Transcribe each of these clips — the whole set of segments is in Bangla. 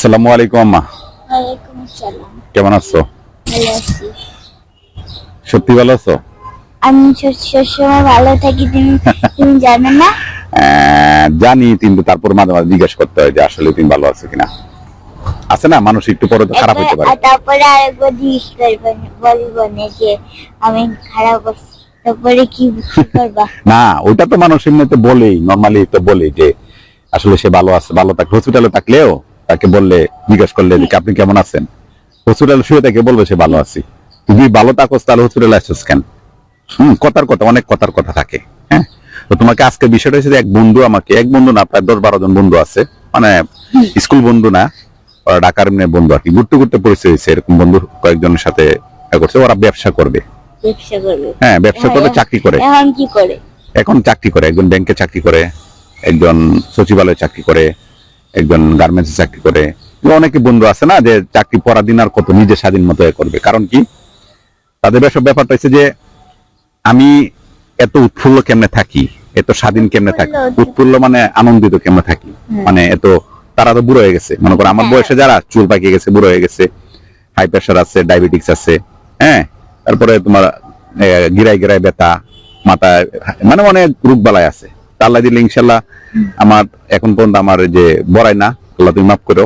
আসসালামু আলাইকুম আম্মা। কেমন আছো? সত্যি ভালো আছো? আমি সবসময় ভালো থাকি তুমি তুমি জানো না? জানি কিন্তু তারপর মাঝে মাঝে জিজ্ঞেস করতে হয় যে আসলে তুমি ভালো আছো কিনা। আছে না মানুষ একটু পরে তো খারাপ হতে পারে। তারপরে আরেকবার জিজ্ঞেস করবেন বলব না যে আমি খারাপ আছি। তারপরে কি করবা না ওটা তো মানুষ এমনিতে বলেই নর্মালি তো বলে যে আসলে সে ভালো আছে ভালো থাকে হসপিটালে থাকলেও তাকে বললে জিজ্ঞেস করলে আপনি কেমন আছেন? হসপিটালে শুয়ে থেকে বলবে সে ভালো আছি। তুমি ভালো থাকোস তাহলে হসপিটালে আসছিস কেন? হম কথার কথা অনেক কথার কথা থাকে হ্যাঁ? তো তোমাকে আজকে বিষয়টা হচ্ছে এক বন্ধু আমাকে এক বন্ধু না প্রায় দশ বারো জন বন্ধু আছে মানে স্কুল বন্ধু না ওরা ঢাকার এমনি বন্ধু আর কি ঘুরতে ঘুরতে পরিচয় হয়েছে এরকম বন্ধু কয়েকজনের সাথে করছে ওরা ব্যবসা করবে। ব্যবসা করবে? হ্যাঁ ব্যবসা করবে চাকরি করে। এখন কি করে? এখন চাকরি করে একজন ব্যাংকে চাকরি করে একজন সচিবালয়ে চাকরি করে একজন গার্মেন্টসে চাকরি করে। অনেকে বন্ধু আছে না যে চাকরি পরাধীন আর কত নিজে স্বাধীন মতো করবে। কারণ কি? তাদের বেসব ব্যাপারটা হচ্ছে যে আমি এত উৎফুল্ল কেমনে থাকি? এত স্বাধীন কেমনে থাকি? উৎফুল্ল। মানে আনন্দিত কেমনে থাকি? মানে এত তারা তো বুড়ো হয়ে গেছে। মনে করো আমার হ্যাঁ। বয়সে যারা চুল পাকিয়ে গেছে বুড়ো হয়ে গেছে হাই প্রেশার আছে ডায়াবেটিক্স আছে হ্যাঁ? তারপরে তোমার গিরাই গিরাই ব্যথা মাথায় মানে অনেক রোগ বালাই আছে আল্লাহ দিলে ইনশাল্লাহ আমার এখন পর্যন্ত আমার যে বড়াই না আল্লাহ তুমি মাফ করো।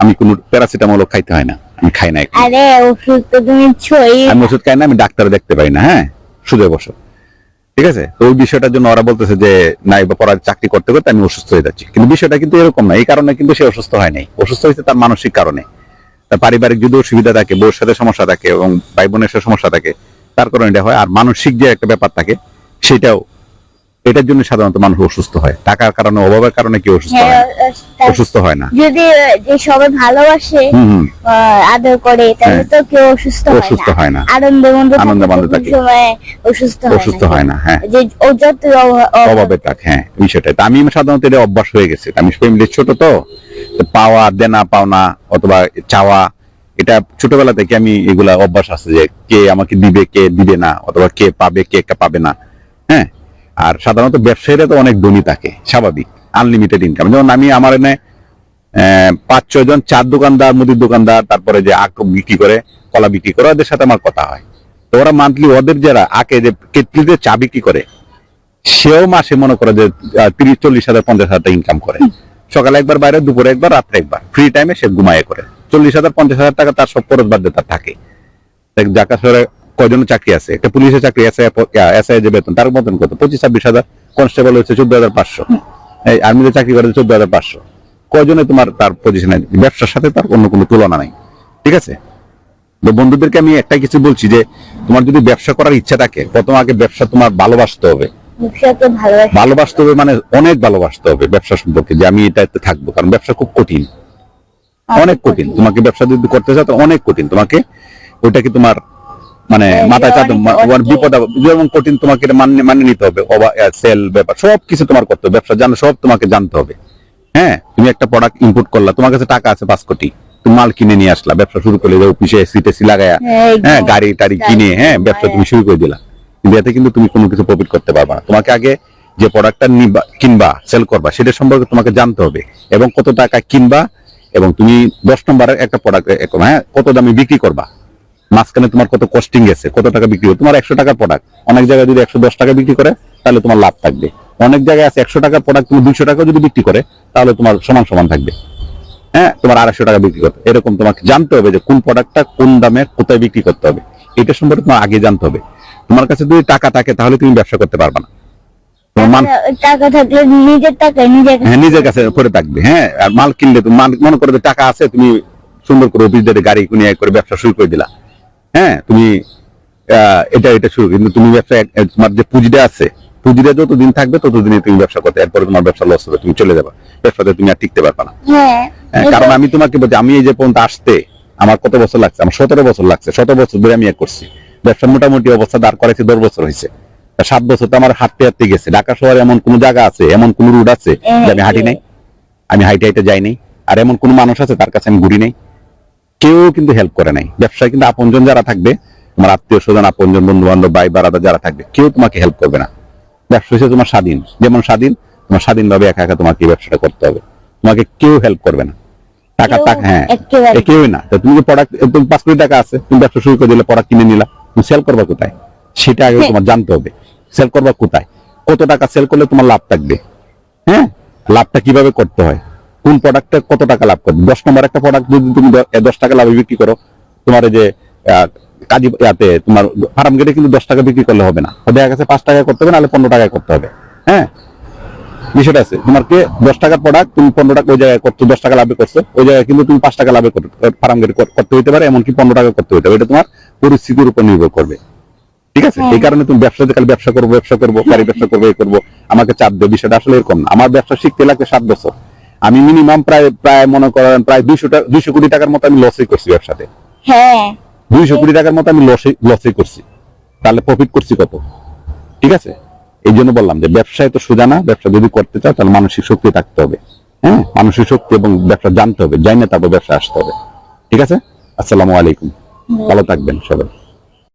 আমি কোনো প্যারাসিটামল খাইতে হয় না আমি খাই না আরে ওষুধ তো তুমি ছই। আমি ওষুধ খাই না আমি ডাক্তার দেখতে পাই না হ্যাঁ? সুযোগ বসো। ঠিক আছে? তো ওই বিষয়টার জন্য ওরা বলতেছে যে নাই বা পড়ার চাকরি করতে করতে আমি অসুস্থ হয়ে যাচ্ছি। কিন্তু বিষয়টা কিন্তু এরকম না এই কারণে কিন্তু সে অসুস্থ হয় নাই। অসুস্থ হয়েছে তার মানসিক কারণে। তার পারিবারিক যদি অসুবিধা থাকে বউর সাথে সমস্যা থাকে এবং ভাই বোনের সাথে সমস্যা থাকে তার কারণে এটা হয়। আর মানসিক যে একটা ব্যাপার থাকে সেটাও এটার জন্য সাধারণত মানুষ অসুস্থ হয়। টাকার কারণে অভাবের কারণে কেউ অসুস্থ হয় হ্যাঁ না। অসুস্থ হয় না। যদি সবাই ভালোবাসে আদর করে তাহলে তো কেউ অসুস্থ হয় অসুস্থ হয় না। আনন্দ মন্দ আনন্দে মন্দে থাকে। অসুস্থ হয় অসুস্থ হয় না হ্যাঁ। যে ও যত অভাব- থাক হ্যাঁ বিষয়টা আমি সাধারণত এটা অভ্যাস হয়ে গেছে। আমি ফ্যামিলি ছোট তো পাওয়া দেনা পাওনা অথবা চাওয়া এটা ছোটবেলা থেকে আমি এগুলা অভ্যাস আছে যে কে আমাকে দিবে কে দিবে না অথবা কে পাবে কে পাবে না হ্যাঁ। আর সাধারণত ব্যবসায়ীরা তো অনেক ধনী থাকে, স্বাভাবিক আনলিমিটেড ইনকাম যেমন আমি আমার এনে পাঁচ, ছয় জন, চার দোকানদার, মুদির দোকানদার, তারপরে যে আখ বিক্রি করে, কলা বিক্রি করে, ওদের সাথে আমার কথা হয়। তো ওরা মান্থলি ওদের যারা আঁকে, যে কেটলিতে চা বিক্রি করে, সেও মাসে মনে করে যে তিরিশ, চল্লিশ হাজার, পঞ্চাশ হাজার টাকা ইনকাম করে। সকালে একবার বাইরে, দুপুরে একবার, রাত্রে একবার। ফ্রি টাইমে সে ঘুমায় করে। চল্লিশ হাজার, পঞ্চাশ হাজার টাকা তার সব খরচ তার থাকে। ঢাকা শহরে কয়জন চাকরি আছে? একটা পুলিশের চাকরি আছে এসআই যে বেতন তার মতন কত? পঁচিশ ছাব্বিশ হাজার কনস্টেবল হচ্ছে চোদ্দ হাজার পাঁচশো। এই আর্মিতে চাকরি করে চোদ্দ হাজার পাঁচশো। কয়জনে তোমার তার পজিশনে ব্যবসার সাথে তার অন্য কোনো তুলনা নাই। ঠিক আছে? তো বন্ধুদেরকে আমি একটাই কিছু বলছি যে তোমার যদি ব্যবসা করার ইচ্ছা থাকে প্রথম আগে ব্যবসা তোমার ভালোবাসতে হবে। ভালোবাসতে হবে মানে অনেক ভালোবাসতে হবে ব্যবসা সম্পর্কে যে আমি এটাতে থাকব কারণ ব্যবসা খুব কঠিন। অনেক কঠিন। তোমাকে ব্যবসা যদি করতে চাও তো অনেক কঠিন। তোমাকে ওইটা কি তোমার মানে হ্যাঁ, মাথায় চাপ অনেক- বিপদ যেমন কঠিন তোমাকে এটা মানিয়ে মানিয়ে নিতে হবে সেল ব্যাপার সব কিছু তোমার করতে হবে ব্যবসা জানো সব তোমাকে জানতে হবে। হ্যাঁ তুমি একটা প্রোডাক্ট ইনপুট করলা তোমার কাছে টাকা আছে পাঁচ কোটি তুমি মাল কিনে নিয়ে আসলা ব্যবসা শুরু করলে অফিসে সিটে সি লাগায়া হ্যাঁ। হ্যাঁ গাড়ি টাড়ি কিনে হ্যাঁ ব্যবসা তুমি শুরু করে দিলা। কিন্তু এতে কিন্তু তুমি কোনো কিছু প্রফিট করতে পারবা না। তোমাকে আগে যে প্রোডাক্টটা নিবা কিনবা সেল করবা সেটা সম্পর্কে তোমাকে জানতে হবে এবং কত টাকা কিনবা এবং তুমি দশ নম্বরের একটা প্রোডাক্ট হ্যাঁ কত দামে বিক্রি করবা। মাঝখানে তোমার কত কস্টিং গেছে কত টাকা বিক্রি হবে তোমার একশো টাকার প্রোডাক্ট অনেক জায়গায় যদি একশো দশ টাকা বিক্রি করে তাহলে তোমার লাভ থাকবে। অনেক জায়গায় আছে একশো টাকার প্রোডাক্ট তুমি দুইশো টাকা যদি বিক্রি করে তাহলে তোমার সমান সমান থাকবে। হ্যাঁ তোমার আড়াইশো টাকা বিক্রি করতে। এরকম তোমাকে জানতে হবে যে কোন প্রোডাক্টটা কোন দামে কোথায় বিক্রি করতে হবে। এটা সম্পর্কে তোমার আগে জানতে হবে। তোমার কাছে যদি টাকা থাকে তাহলে তুমি ব্যবসা করতে পারবে না। তোমার টাকা থাকলে নিজের টাকা নিজের হ্যাঁ নিজের কাছে পড়ে থাকবে। হ্যাঁ আর মাল কিনলে তুমি মনে করো যে টাকা আছে তুমি সুন্দর করে অফিস গাড়ি কিনে করে ব্যবসা শুরু করে দিলা। হ্যাঁ তুমি এটা এটা শুরু। কিন্তু তুমি ব্যবসা তোমার যে পুঁজিটা আছে পুঁজিটা যতদিন থাকবে ততদিনে তুমি ব্যবসা করতে এরপরে তোমার ব্যবসা লস হবে তুমি চলে যাবে। ব্যবসাতে তুমি আর টিকতে পারবে না। হ্যাঁ হ্যাঁ, কারণ আমি তোমাকে বলছি আমি এই যে পর্যন্ত আসতে আমার কত বছর লাগছে? আমার সতেরো বছর লাগছে শত বছর ধরে আমি এক করছি। ব্যবসা মোটামুটি অবস্থা দাঁড় করাইছি দশ বছর হয়েছে সাত বছর তো আমার হাঁটতে হাঁটতে গেছে। ঢাকা শহরে এমন কোন জায়গা আছে এমন কোন রুট আছে যে আমি হাঁটি নাই? আমি হাইটে হাইটে যাই নাই। আর এমন কোন মানুষ আছে তার কাছে আমি ঘুরি নাই। কেউ কিন্তু হেল্প করে নাই। ব্যবসায় কিন্তু আপনজন যারা থাকবে তোমার আত্মীয় স্বজন আপনজন বন্ধু বান্ধব ভাই বারাদা যারা থাকবে কেউ তোমাকে হেল্প করবে না। ব্যবসা হচ্ছে তোমার স্বাধীন। যেমন স্বাধীন তোমার স্বাধীনভাবে একা একা তোমাকে ব্যবসাটা করতে হবে। তোমাকে কেউ হেল্প করবে না। টাকা টাকা হ্যাঁ কেউই না। তো তুমি প্রোডাক্ট তুমি পাঁচ কোটি টাকা আছে তুমি ব্যবসা শুরু করে দিলে প্রোডাক্ট কিনে নিলা। তুমি সেল করবা কোথায়? সেটা আগে হ্যাঁ। তোমার জানতে হবে। সেল করবা কোথায়? কত টাকা সেল করলে তোমার লাভ থাকবে? হ্যাঁ? লাভটা কীভাবে করতে হয়? কোন প্রোডাক্টে কত টাকা লাভ করবে? দশ নম্বর একটা প্রোডাক্ট যদি তুমি দশ টাকা লাভে বিক্রি করো তোমার এই যে কাজী ইয়াতে তোমার ফার্ম গেটে কিন্তু দশ টাকা বিক্রি করলে হবে না। দেখা গেছে পাঁচ টাকায় করতে হবে নাহলে পনেরো টাকায় করতে হবে। হ্যাঁ? বিষয়টা আছে। তোমাকে দশ টাকার প্রোডাক্ট তুমি পনেরো টাকা ওই জায়গায় করছ দশ টাকা লাভে করছ ওই জায়গায় কিন্তু তুমি পাঁচ টাকা লাভে ফার্ম গেট করতে হইতে পারে এমনকি পনেরো টাকা করতে হইতে পারে। এটা তোমার পরিস্থিতির উপর নির্ভর করবে। ঠিক আছে? হ্যাঁ। এই কারণে তুমি ব্যবসাতে কালে ব্যবসা করব ব্যবসা করব গাড়ি ব্যবসা করব এই করব। আমাকে চাপ দেবে বিষয়টা আসলে এরকম না। আমার ব্যবসা শিখতে লাগবে সাত বছর। আমি মিনিমাম প্রায় প্রায় মনে করেন প্রায় দুইশো দুইশো কোটি টাকার মতো আমি লসই করছি ব্যবসাতে। হ্যাঁ। দুইশো কোটি টাকার মতো আমি লসই লসই করছি। তাহলে প্রফিট করছি কত? ঠিক আছে? এই জন্য বললাম যে ব্যবসায় তো সোজা না ব্যবসা যদি করতে চাও তাহলে মানসিক শক্তি থাকতে হবে। হ্যাঁ? মানসিক শক্তি এবং ব্যবসা জানতে হবে জানি না তারপর ব্যবসা আসতে হবে। ঠিক আছে? আসসালামু আলাইকুম। ভালো থাকবেন সবাই।